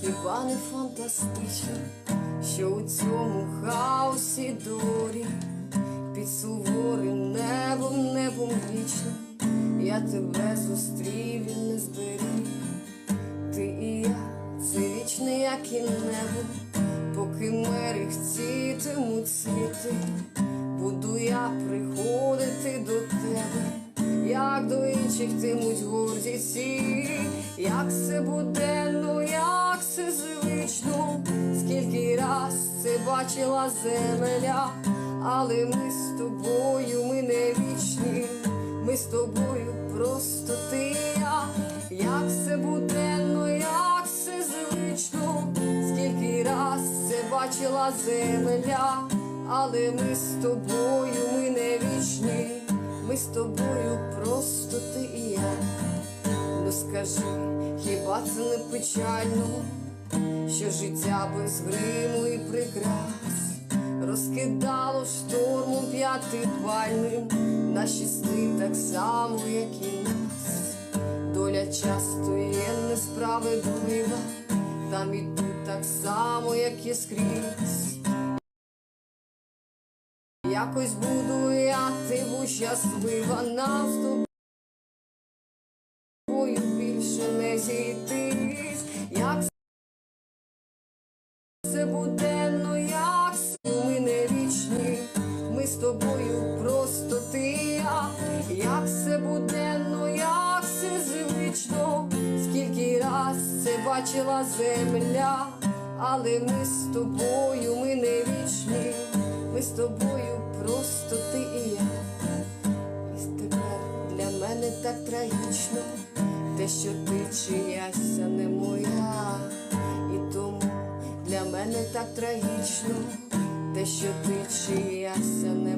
хіба не фантастично, що у цьому хаосі дорі під суворим небом, небом вічним я тебе зустрів і не зберіг. Ти і я, це вічне, як і небо, поки мерехтітимуть світи, буду я приходити до тебе, як до інших тимуть гордіці, як це буденно, як це звично, скільки раз це бачила земля, але ми з тобою, ми не вічні, ми з тобою просто ти. Я, як це буденно, як це звично, скільки раз це бачила земля, але ми з тобою, ми не вічні, ми з тобою просто ти і я. Ну скажи, хіба це не печально, що життя без гриму і прикрас розкидало штормом п'ятипальним наші сни так само, як і нас. Доля часто є несправедлива, там і тут так само, як і скрізь. Якось буду я тиву щаслива, нам з це буденно, як ми не вічні, ми з тобою просто ти і я, як це буденно, як це звично, скільки раз це бачила земля, але ми з тобою, ми не вічні, ми з тобою просто ти і я. І тепер для мене так трагічно, те, що ти чияся не моя, мене так трагічно, те, що ти чияся не моя.